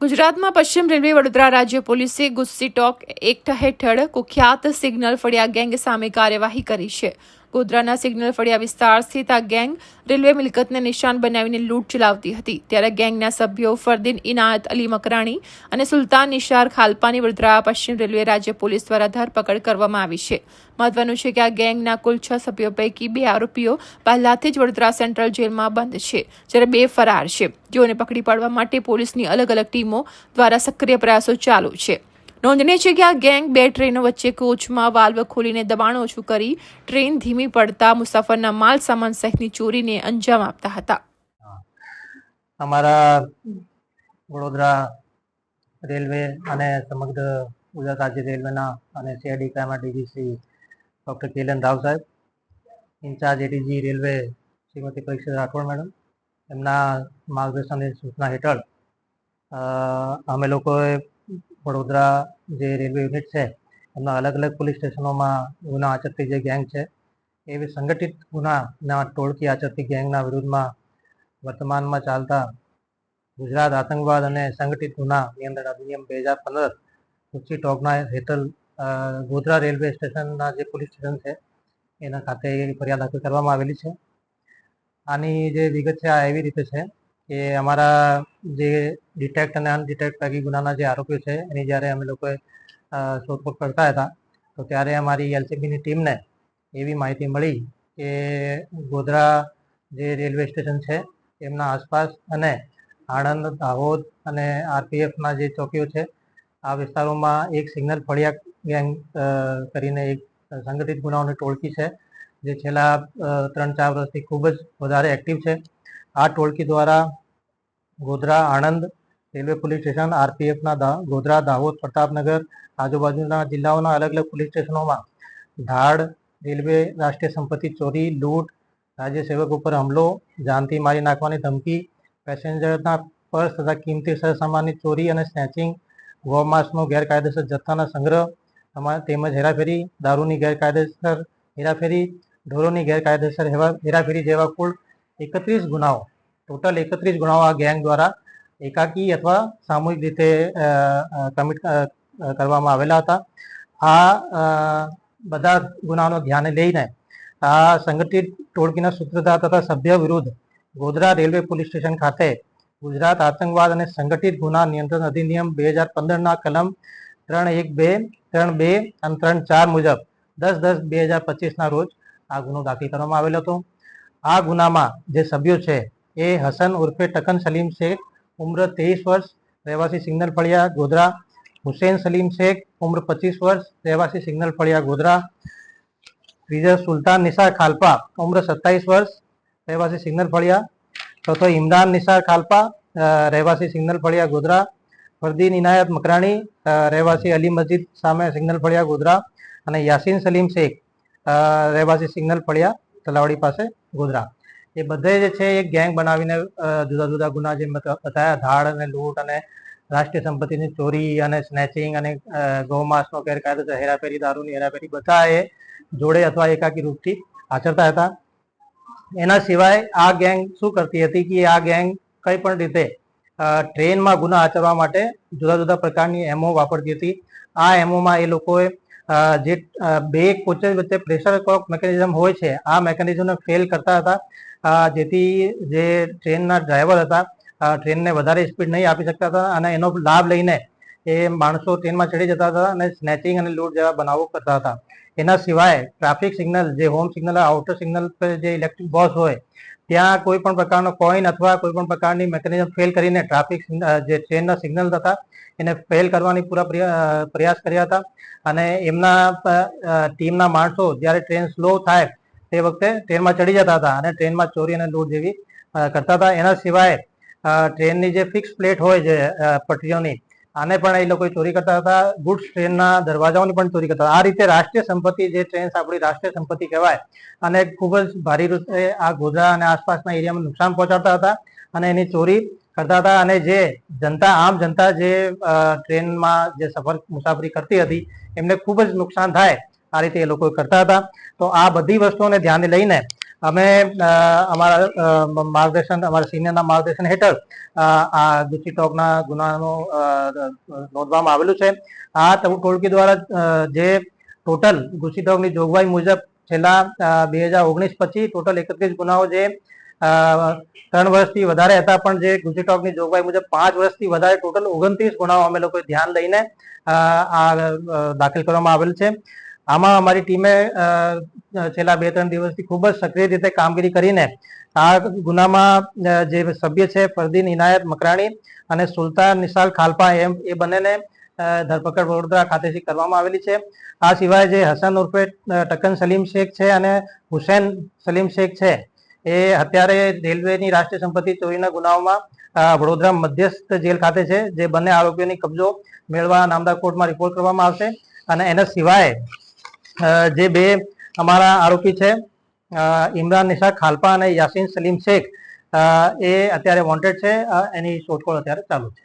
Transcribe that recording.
ગુજરાતમાં પશ્ચિમ રેલવે વડોદરા રાજ્ય પોલીસે ગુસ્સી ટોક એક્ટ હેઠળ કુખ્યાત સિગ્નલ ફળિયા ગેંગ સામે કાર્યવાહી કરી છે. ગોધરાના સિગ્નલ ફળિયા વિસ્તાર સ્થિત આ ગેંગ રેલવે મિલકતને નિશાન બનાવીને લૂંટ ચલાવતી હતી. ત્યારે ગેંગના સભ્યો ફરદીન ઇનાયત, અલી મકરાણી અને સુલતાન નિશાર ખાલપાની વડોદરા પશ્ચિમ રેલવે રાજ્ય પોલીસ દ્વારા ધરપકડ કરવામાં આવી છે. મહત્વનું છે કે આ ગેંગના કુલ છ સભ્યો પૈકી બે આરોપીઓ પહેલાથી જ વડોદરા સેન્ટ્રલ જેલમાં બંધ છે, જ્યારે બે ફરાર છે. જેઓને પકડી પાડવા માટે પોલીસની અલગ અલગ ટીમો દ્વારા સક્રિય પ્રયાસો ચાલુ છે. નોંધનીય છે કે આ ગેંગ બે ટ્રેનો વચ્ચે કોચમાં વાલ્વ ખોલીને દબાણ ઓછું કરી ટ્રેન ધીમી પડતા મુસાફરના માલ સામાન સહિતની ચોરીને અંજામ આપતા હતા. અમારા વડોદરા રેલવે અને સમગ્ર ગુજરાત રાજ્ય રેલવેના અને સીઆઈડી ક્રાઇમના ડીજીસી ડૉક્ટર કેલન રાવ સાહેબ, incharge ADG railway Shrimati Parikshit Rathod madam, એમના માર્ગદર્શન સૂચના હેઠળ અમે લોકોએ વડોદરા જે રેલવે યુનિટ છે, એમના અલગ અલગ પોલીસ સ્ટેશનોમાં ગુના આચરતી જે ગેંગ છે, એવી સંગઠિત ગુનાના ટોળકી આચરતી ગેંગના વિરુદ્ધમાં વર્તમાનમાં ચાલતા ગુજરાત આતંકવાદ અને સંગઠિત ગુના નિયંત્રણ અધિનિયમ બે હજાર પંદર ઉચ્ચી ટોકના હેઠળ ગોધરા રેલવે સ્ટેશનના જે પોલીસ સ્ટેશન છે, એના ખાતે ફરિયાદ દાખલ કરવામાં આવેલી છે. આની જે વિગત છે, આ એવી રીતે છે કે અમારા જે ડિટેક્ટ અને અનડિટેક્ટ પૈકી ગુનાના જે આરોપીઓ છે, એની જ્યારે અમે લોકોએ શોધખોળ કરતા હતા, તો ત્યારે અમારી એલસીબીની ટીમને એવી માહિતી મળી કે ગોધરા જે રેલવે સ્ટેશન છે, એમના આસપાસ અને આણંદ, દાહોદ અને આરપીએફના જે ચોકીઓ છે, આ વિસ્તારોમાં એક સિગ્નલ ફળિયા ગેંગ કરીને એક સંગઠિત ગુનાઓની ટોળકી છે, જે છેલ્લા ત્રણ ચાર વર્ષથી ખૂબ જ વધારે એક્ટિવ છે. આ ટોળકી દ્વારા Godhra Anand railway police station આરપીએફના Godhra, Dahod, Pratapnagar આજુબાજુના જિલ્લાઓના અલગ અલગ પોલીસ સ્ટેશનોમાં ધાડ રેલવે, રાષ્ટ્રીય સંપત્તિ ચોરી, લૂંટ, રાજ્ય સેવક ઉપર હુમલો, જાનથી મારી નાખવાની ધમકી, પેસેન્જરના પર્સ તથા કિંમતી સરસામાનની ચોરી અને સ્નેચિંગ, ગૌમાંસનો ગેરકાયદેસર જથ્થાના સંગ્રહ, તમા- તેમજ હેરાફેરી, દારૂની ગેરકાયદેસર હેરાફેરી, ઢોરોની ગેરકાયદેસર હેરાફેરી જેવા કુલ એકત્રીસ ગુનાઓ. ટોટલ એકત્રીસ ગુનાઓ આ ગેંગ દ્વારા એકાકી અથવા સામૂહિક રીતે કમિટ કરવામાં આવેલા હતા. આ બધા ગુનાનો ધ્યાને લઈને આ સંગઠિત ટોળકીના સૂત્રધાર તથા સભ્ય વિરુદ્ધ ગોધરા રેલવે પોલીસ સ્ટેશન ખાતે ગુજરાત આતંકવાદ અને સંગઠિત ગુના નિયંત્રણ અધિનિયમ બે હજાર પંદરના કલમ ત્રણ એક બે, ત્રણ બે અને ત્રણ ચાર મુજબ દસ દસ બે હજાર પચીસના રોજ આ ગુનો દાખલ કરવામાં આવેલો હતો. આ ગુનામાં જે સભ્યો છે, એ હસન ઉર્ફે ટકન સલીમ શેખ, ઉમ્ર ત્રેવીસ વર્ષ, રહેવાસી સિગ્નલ ફળિયા ગોધરા, હુસેન સલીમ શેખ, ઉમ્ર પચીસ વર્ષ, રહેવાસી સિગ્નલ ફળિયા ગોધરા બીજા સુલતાન નિસાર ખાલપા, ઉમ્ર સત્તાવીસ વર્ષ, રહેવાસી સિગ્નલ ફળિયા, ચોથો ઇમરાન નિસાર ખાલપા રહેવાસી સિગ્નલ ફળિયા ગોધરા ફરદીન ઇનાયત મકરાણી રહેવાસી અલી મસ્જિદ સામે સિગ્નલ ફળિયા ગોધરા અને યાસીન સલીમ શેખ રહેવાસી સિગ્નલ ફળિયા તલાવડી પાસે ગોધરા. એ બધે જે છે એક ગેંગ બનાવીને જુદા જુદા ગુના જે બતાવ્યા ધાડ અને લૂંટ અને રાષ્ટ્રીય સંપત્તિની ચોરી અને સ્નેચિંગ અને ગૌમાંસનો ગેરકાયદેસર હેરાફેરી દારૂની હેરાફેરી બધા એ જોડે અથવા એકાકી રૂપથી આચરતા હતા. એના સિવાય આ ગેંગ શું કરતી હતી કે આ ગેંગ કઈ પણ રીતે ટ્રેનમાં ગુના આચરવા માટે જુદા જુદા પ્રકારની એમઓ વાપરતી હતી. આ એમઓમાં એ લોકોએ જે બે કોચેસ વચ્ચે પ્રેશર કોક મેકેનિઝમ હોય છે, આ મેકેનિઝમને ફેલ કરતા હતા. જેથી જે ટ્રેનના ડ્રાઈવર હતા ટ્રેનને વધારે સ્પીડ નહીં આપી શકતા હતા અને એનો લાભ લઈને એ માણસો ટ્રેનમાં ચડી જતા હતા અને સ્નેચિંગ અને લૂંટ જેવા બનાવો કરતા હતા. એના સિવાય ટ્રાફિક સિગ્નલ જે હોમ સિગ્નલ આઉટર સિગ્નલ પર જે ઇલેક્ટ્રિક બસ હોય, ત્યાં કોઈ પણ પ્રકારનો કોઈન અથવા કોઈ પણ પ્રકારની મેકેનિઝમ ફેલ કરીને ટ્રાફિક જે ટ્રેનના સિગ્નલ હતા, એને ફેલ કરવાની પૂરા પ્રયા- પ્રયાસ કર્યા હતા. અને એમના ટીમના માણસો જ્યારે ટ્રેન સ્લો થાય તે વખતે ટ્રેનમાં ચડી જતા હતા અને ટ્રેનમાં ચોરી અને લૂંટ જેવી કરતા હતા. એના સિવાય ટ્રેનની જે ફિક્સ પ્લેટ હોય છે પટરીઓની આને પણ એ લોકો ચોરી કરતા હતા. ગુડ્સ ટ્રેનના દરવાજાઓની પણ ચોરી કરતા આ રીતે રાષ્ટ્રીય સંપત્તિ જે ટ્રેન આપણી રાષ્ટ્રીય સંપત્તિ કહેવાય. અને ખૂબ જ ભારી રીતે આ ગોધરા અને આસપાસના એરિયામાં નુકસાન પહોંચાડતા હતા અને એની ચોરી કરતા હતા. અને જે જનતા, આમ જનતા જે ટ્રેનમાં જે સફર, મુસાફરી કરતી હતી, એમને ખૂબ જ નુકસાન થાય આ રીતે એ લોકો કરતા હતા. તો આ બધી વસ્તુઓને ધ્યાને લઈને અમે અમારા માર્ગદર્શન, અમારા સિનિયરના માર્ગદર્શન હેઠળ આ ગુસ્સી ટોકના ગુનાનું નોંધવામાં આવેલું છે. આ ટોળકી દ્વારા જે ટોટલ ગુસ્સી ટોકની જોગવાઈ મુજબ છેલ્લા બે હજાર ઓગણીસ પછી ટોટલ એકત્રીસ ગુનાઓ જે ત્રણ વર્ષથી વધારે હતા, પણ જે ગુસ્સી ટોકની જોગવાઈ મુજબ પાંચ વર્ષથી વધારે ટોટલ ઓગણત્રીસ ગુનાઓ અમે લોકોએ ધ્યાન લઈને આ દાખલ કરવામાં આવેલ છે. આમાં અમારી ટીમે છેલ્લા બે ત્રણ દિવસથી ખૂબ જ સક્રિય રીતે કામગીરી કરીને આ ગુનામાં જે સભ્ય છે, ફરદીન ઇનાયત મકરાણી અને સુલતાન નિશાલ ખાલપા એમ, એ બંનેને ધરપકડ વડોદરા ખાતેથી કરવામાં આવેલી છે. આ સિવાય જે હસન ઉર્ફે ટકન સલીમ શેખ છે અને હુસેન સલીમ શેખ છે, એ અત્યારે રેલવેની રાષ્ટ્રીય સંપત્તિ ચોરીના ગુનાઓમાં વડોદરા મધ્યસ્થ જેલ ખાતે છે, જે બંને આરોપીઓની કબજો મેળવા નામદાર કોર્ટમાં રિપોર્ટ કરવામાં આવશે. અને એના સિવાય જે બે અમારા આરોપી છે ઇમરાન નિશા ખાલપા અને યાસીન સલીમ શેખ એ અત્યારે વોન્ટેડ છે એની શોધખોળ અત્યારે ચાલુ છે.